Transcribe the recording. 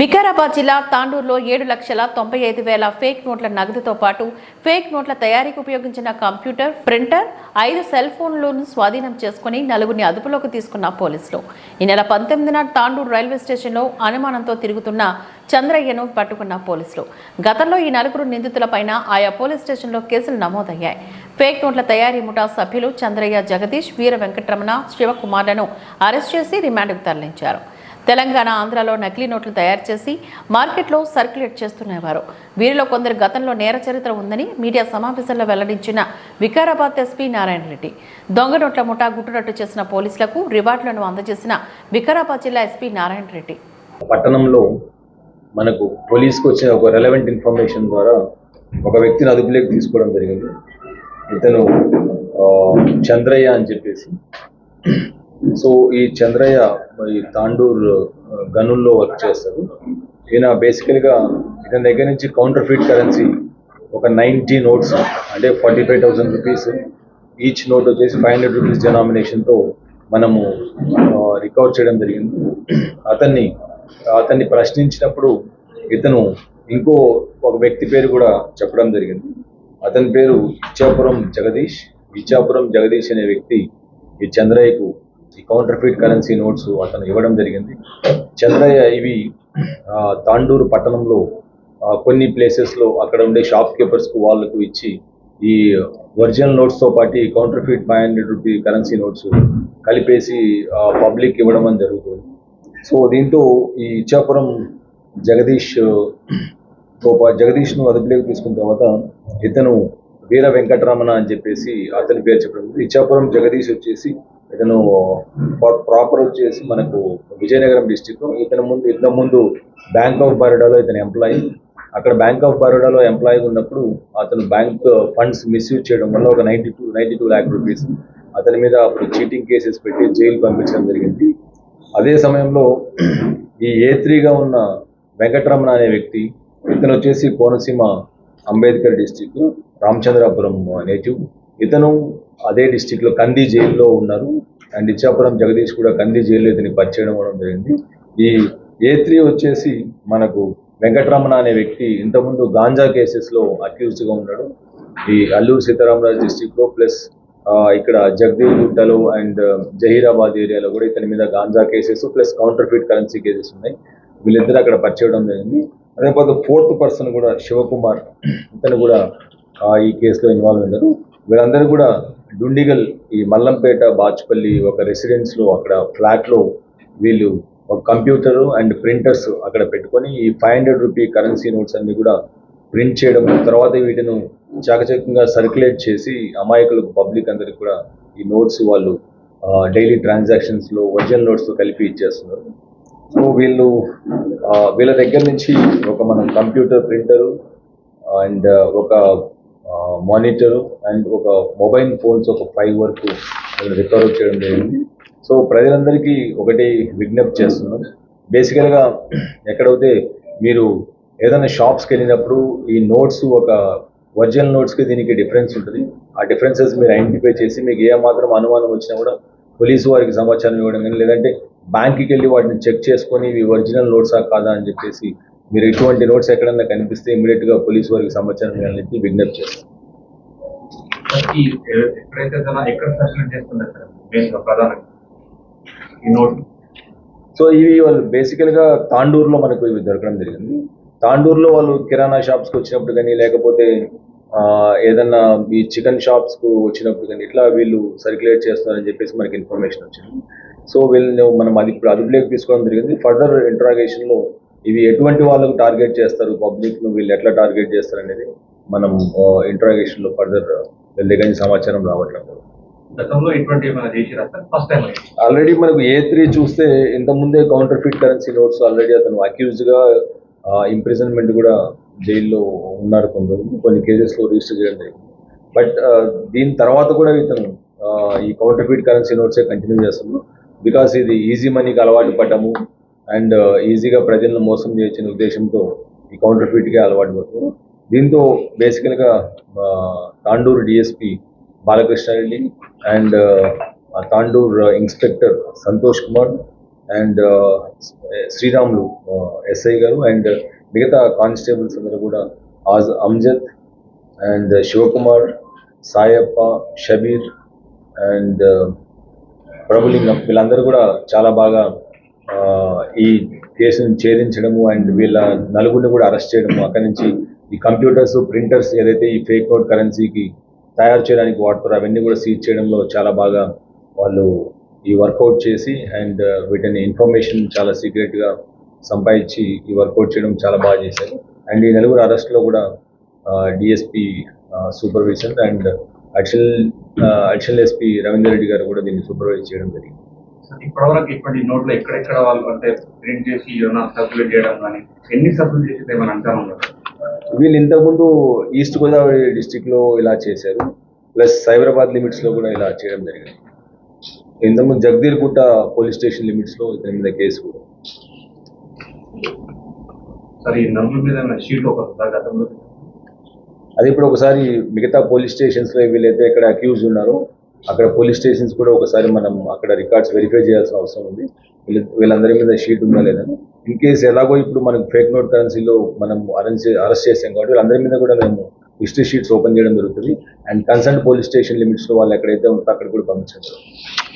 వికారాబాద్ జిల్లా తాండూరులో ఏడు లక్షల తొంభై ఐదు వేల ఫేక్ నోట్ల నగదుతో పాటు ఫేక్ నోట్ల తయారీకి ఉపయోగించిన కంప్యూటర్ ప్రింటర్ ఐదు సెల్ ఫోన్లను స్వాధీనం చేసుకుని నలుగురిని అదుపులోకి తీసుకున్న పోలీసులు. ఈ నెల పంతొమ్మిదిన తాండూరు రైల్వే స్టేషన్లో అనుమానంతో తిరుగుతున్న చంద్రయ్యను పట్టుకున్న పోలీసులు. గతంలో ఈ నలుగురు నిందితులపైన ఆయా పోలీస్ స్టేషన్లో కేసులు నమోదయ్యాయి. ఫేక్ నోట్ల తయారీ ముఠా సభ్యులు చంద్రయ్య జగదీష్ వీర వెంకటరమణ శివకుమార్లను అరెస్ట్ చేసి రిమాండ్కు తరలించారు. తెలంగాణ ఆంధ్రాలో నకిలీ నోట్లు తయారు చేసి మార్కెట్లో సర్క్యులేట్ చేస్తున్నవారు. వీరిలో కొందరు గతంలో నేర చరిత్ర ఉందని మీడియా సమావేశంలో వెల్లడించిన వికారాబాద్ ఎస్పీ నారాయణ రెడ్డి. దొంగ నోట్ల ముఠా గుట్టునట్టు చేసిన పోలీసులకు రివార్డులను అందజేసిన వికారాబాద్ జిల్లా ఎస్పీ నారాయణ రెడ్డి. పట్టణంలో మనకు పోలీస్కి వచ్చిన ఒక రెలవెంట్ ఇన్ఫర్మేషన్ ద్వారా ఒక వ్యక్తిని అదుపులోకి తీసుకోవడం జరిగింది. ఇతను చంద్రయ్య అని చెప్పేసి సో ఈ చంద్రయ్య ఈ తాండూర్ గనుల్లో వర్క్ చేస్తారు ఈయన బేసికల్గా ఇతని దగ్గర నుంచి కౌంటర్ ఫీట్ కరెన్సీ ఒక నైంటీ నోట్స్ అంటే forty five thousand rupees each note వచ్చేసి ఫైవ్ హండ్రెడ్ రూపీస్ డెనామినేషన్తో మనము రికవర్ చేయడం జరిగింది. అతన్ని అతన్ని ప్రశ్నించినప్పుడు ఇతను ఇంకో ఒక వ్యక్తి పేరు కూడా చెప్పడం జరిగింది. అతని పేరు ఇచ్చాపురం జగదీష్. ఇచ్చాపురం జగదీష్ అనే వ్యక్తి ఈ చంద్రయ్యకు ఈ కౌంటర్ ఫీట్ కరెన్సీ నోట్స్ అతను ఇవ్వడం జరిగింది. చంద్రయ్య ఇవి తాండూరు పట్టణంలో కొన్ని ప్లేసెస్లో అక్కడ ఉండే షాప్ కీపర్స్కు వాళ్ళకు ఇచ్చి ఈ ఒరిజినల్ నోట్స్తో పాటు ఈ counterfeit five hundred rupee currency notes కలిపేసి పబ్లిక్ ఇవ్వడం అని జరుగుతుంది. సో దీంతో ఈ ఇచ్చాపురం జగదీష్ జగదీష్ను అదుపులోకి తీసుకున్న తర్వాత ఇతను వీర వెంకటరమణ అని చెప్పేసి అతని పేరు చెప్పడం ఇచ్చాపురం జగదీష్ వచ్చేసి ఇతను ప్రాపర్ వచ్చేసి మనకు విజయనగరం డిస్టిక్ ఇతని ముందు ఇతని ముందు బ్యాంక్ ఆఫ్ బరోడాలో ఇతను ఎంప్లాయీ అక్కడ బ్యాంక్ ఆఫ్ బరోడాలో ఎంప్లాయీ ఉన్నప్పుడు అతను బ్యాంక్ ఫండ్స్ మిస్యూజ్ చేయడం వల్ల ఒక ninety two ninety two lakh rupees అతని మీద అప్పుడు చీటింగ్ కేసెస్ పెట్టి జైలు పంపించడం జరిగింది. అదే సమయంలో ఈ ఏ త్రీగా ఉన్న వెంకటరమణ అనే వ్యక్తి ఇతను వచ్చేసి కోనసీమ అంబేద్కర్ డిస్టిక్ రామచంద్రాపురం నేటివ్ ఇతను అదే డిస్టిక్లో కంది జైల్లో ఉన్నారు. అండ్ ఇచ్చాపురం జగదీష్ కూడా కంది జైల్లో ఇతని పరిచయం అవ్వడం జరిగింది. ఈ ఏ త్రీ వచ్చేసి మనకు వెంకటరమణ అనే వ్యక్తి ఇంతకుముందు గాంజా కేసెస్లో గా ఉన్నాడు. ఈ అల్లూరు సీతారామరాజు డిస్టిక్లో ప్లస్ ఇక్కడ ఇక్కడ జగదీగుట్టలో అండ్ జహీరాబాద్ ఏరియాలో కూడా ఇతని మీద ganja cases plus counterfeit currency cases ఉన్నాయి. వీళ్ళిద్దరు అక్కడ పరిచయం జరిగింది. అదే ఫోర్త్ పర్సన్ కూడా శివకుమార్ ఇతను కూడా ఈ కేసులో ఇన్వాల్వ్ అయినారు వీళ్ళందరూ కూడా డుండిగల్ ఈ మల్లంపేట బాచుపల్లి ఒక రెసిడెన్స్లో అక్కడ ఫ్లాట్లో వీళ్ళు ఒక కంప్యూటర్ అండ్ ప్రింటర్స్ అక్కడ పెట్టుకొని ఈ five hundred rupee currency notes అన్ని కూడా ప్రింట్ చేయడం తర్వాత వీటిని చాకచక్యంగా సర్క్యులేట్ చేసి అమాయకులకు పబ్లిక్ అందరికి కూడా ఈ నోట్స్ వాళ్ళు డైలీ ట్రాన్సాక్షన్స్లో ఒరిజినల్ నోట్స్తో కలిపి ఇచ్చేస్తున్నారు. సో వీళ్ళు వీళ్ళ దగ్గర నుంచి ఒక మనం కంప్యూటర్ ప్రింటరు అండ్ ఒక మానిటర్ అండ్ ఒక మొబైల్ ఫోన్స్ ఒక ఫైవ్ వరకు రికవర్ చేయడం జరిగింది. సో ప్రజలందరికీ ఒకటి విజ్ఞప్తి చేస్తున్నాం. బేసికల్గా ఎక్కడైతే మీరు ఏదైనా షాప్స్కి వెళ్ళినప్పుడు ఈ నోట్స్ ఒక ఒరిజినల్ నోట్స్కి దీనికి డిఫరెన్స్ ఉంటుంది. ఆ డిఫరెన్సెస్ మీరు ఐడెంటిఫై చేసి మీకు ఏ మాత్రం అనుమానం వచ్చినా కూడా పోలీసు వారికి సమాచారం ఇవ్వడం కానీ లేదంటే బ్యాంక్కి వెళ్ళి వాటిని చెక్ చేసుకొని ఇవి ఒరిజినల్ నోట్సా కాదా అని చెప్పేసి మీరు ఇటువంటి నోట్స్ ఎక్కడన్నా కనిపిస్తే ఇమీడియట్గా పోలీసు వారికి సమాచారం ఇవ్వాలని విజ్ఞప్తి చేస్తాం. ఈ ఎక్కడైతే తన ఎక్కడ సర్క్యులేట్ చేస్తున్నారు సార్? మెయిన్గా ప్రధానంగా. ఈ నోట్. సో ఇవి వాళ్ళు బేసికల్గా తాండూరులో మనకు ఇవి దొరకడం జరిగింది. తాండూరులో వాళ్ళు కిరాణా షాప్స్కి వచ్చినప్పుడు కానీ లేకపోతే ఏదన్నా ఈ చికెన్ షాప్స్కు వచ్చినప్పుడు కానీ ఇట్లా వీళ్ళు సర్క్యులేట్ చేస్తున్నారని చెప్పేసి మనకి ఇన్ఫర్మేషన్ వచ్చింది. సో వీళ్ళని మనం అది ఇప్పుడు అదుపులోకి తీసుకోవడం జరిగింది. ఫర్దర్ ఇంట్రాగేషన్లో ఇవి ఎటువంటి వాళ్ళకు టార్గెట్ చేస్తారు? పబ్లిక్ను వీళ్ళు ఎట్లా టార్గెట్ చేస్తారు అనేది మనం ఇంట్రాగేషన్లో ఫర్దర్ వీళ్ళ దగ్గర నుంచి సమాచారం రావట్లేదు. ఆల్రెడీ మనకు ఏ త్రీ చూస్తే ఇంత ముందే counterfeit currency notes already అతను అక్యూజ్డ్గా ఇంప్రిజన్మెంట్ కూడా జైల్లో ఉన్నారు కొందరు. కొన్ని కేసెస్లో రిజిస్టర్ చేయడం జరిగింది. బట్ దీని తర్వాత కూడా ఇతను ఈ కౌంటర్ ఫిట్ కరెన్సీ నోట్సే కంటిన్యూ చేస్తున్నాడు? బికాస్ ఇది ఈజీ మనీకి అలవాటు పడ్డము అండ్ uh, ఈజీగా ప్రజలను మోసం చేసిన ఉద్దేశంతో ఈ కౌంటర్ ఫీట్గా అలవాటు పడుతున్నారు. దీంతో బేసికల్గా Tandur DSP Balakrishna Reddy and uh, Tandur uh, inspector Santosh Kumar and Sriramulu SI గారు అండ్ మిగతా కానిస్టేబుల్స్ అందరూ కూడా ఆజ్ అమ్జద్ అండ్ శివకుమార్ సాయప్ప షబీర్ అండ్ ప్రభులింగం వీళ్ళందరూ కూడా చాలా బాగా ఈ కేసును ఛేదించడము అండ్ వీళ్ళ నలుగురిని కూడా అరెస్ట్ చేయడము. అక్కడి నుంచి ఈ కంప్యూటర్స్ ప్రింటర్స్ ఏదైతే ఈ ఫేక్ నోట్ కరెన్సీకి తయారు చేయడానికి వాడతారో అవన్నీ కూడా సీజ్ చేయడంలో చాలా బాగా వాళ్ళు ఈ వర్కౌట్ చేసి అండ్ వీటిని ఇన్ఫర్మేషన్ చాలా సీక్రెట్గా సంపాదించి ఈ వర్కౌట్ చేయడం చాలా బాగా చేశారు. అండ్ ఈ నలుగురు అరెస్ట్లో కూడా DSP supervision and additional additional SP Ravinder Reddy గారు కూడా దీన్ని సూపర్వైజ్ చేయడం జరిగింది. ఇప్పటివరకు ఇప్పటి నోట్లో ఎక్కడెక్కడ వాళ్ళు అంటే ప్రింట్ చేసి ఏమైనా సర్క్యులేట్ చేయడం కానీ ఎన్ని సర్క్యులేట్ చేసి ఏమైనా ఉందా వీళ్ళు ఇంతకుముందు ఈస్ట్ గోదావరి డిస్టిక్లో ఇలా చేశారు ప్లస్ సైబరాబాద్ లిమిట్స్లో కూడా ఇలా చేయడం జరిగింది. ఇంతకుముందు జగదీర్గుట్ట పోలీస్ స్టేషన్ లిమిట్స్లో ఇతని మీద కేసు కూడా. సరే ఈ నలుగురి మీద షీట్ ఒక గతంలో అది ఇప్పుడు ఒకసారి మిగతా పోలీస్ స్టేషన్స్లో వీళ్ళైతే ఎక్కడ అక్యూజ్ ఉన్నారో అక్కడ పోలీస్ స్టేషన్స్ కూడా ఒకసారి మనం అక్కడ రికార్డ్స్ వెరిఫై చేయాల్సిన అవసరం ఉంది. వీళ్ళందరి మీద షీట్ ఉందా లేదని ఇన్ కేసు ఎలాగో ఇప్పుడు మనకు ఫేక్ నోట్ కరెన్సీలో మనం అరెంజ్ అరెస్ట్ చేసాం కాబట్టి వీళ్ళందరి మీద కూడా మేము హిస్టరీ షీట్స్ ఓపెన్ చేయడం జరుగుతుంది. అండ్ కన్సర్న్ పోలీస్ స్టేషన్ లిమిట్స్లో వాళ్ళు ఎక్కడైతే ఉంటారో అక్కడ కూడా పంపించడం.